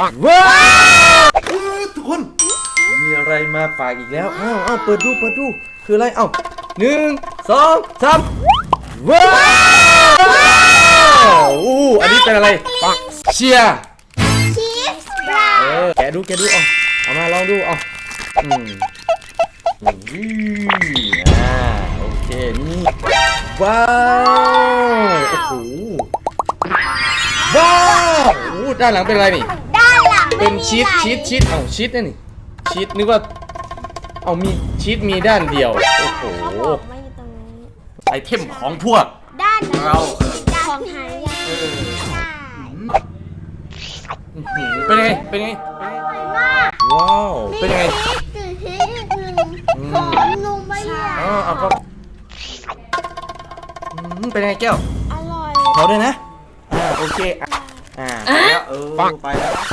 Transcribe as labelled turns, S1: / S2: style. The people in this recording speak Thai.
S1: ว้าวเออทุกคน มีอะไรมาฝากอีกแล้วอ้าวอ้าวเปิดดูเปิดดูคืออะไรเอ้าหนึ่งสองสามว้าวอู้อันนี้เป็นอะไรปักเชียร์
S2: ชีสบรา
S1: เออแกะดูแกะดูเอาเอามาลองดูเอาอืมอืมอ่าโอเคนี่ว้าวโอ้โหว้าวโอ้ด้านหลังเป็นอะไรนี่
S2: ด้านหลัง
S1: เป็นชีสชีสชีสเอ้าชีสนี่นี่ชีสนึกว่าเอามีชีสมีด้านเดียวโอ้โห
S2: เขาบอกไม่อยู่ตรงนี้
S1: ไอเทมของพวก
S2: ด้านนี้
S1: เรา
S2: ของหายาก
S1: เออ
S2: ใช่
S1: อื้อหือเป็นไงเป็นไง
S2: อร่อยมาก
S1: ว้าวเป็นยังไง
S2: มีชีสจืดชีสอีกหนึ่ง
S1: อืม
S2: หอมนุ่มไม่ใช่
S1: อ๋อเอาก็อืมเป็นไงแก้ว
S2: อร่อย
S1: เขาด้วยนะอ่าโอเคอะอ่าไปแล้วเออไปแล้วนะ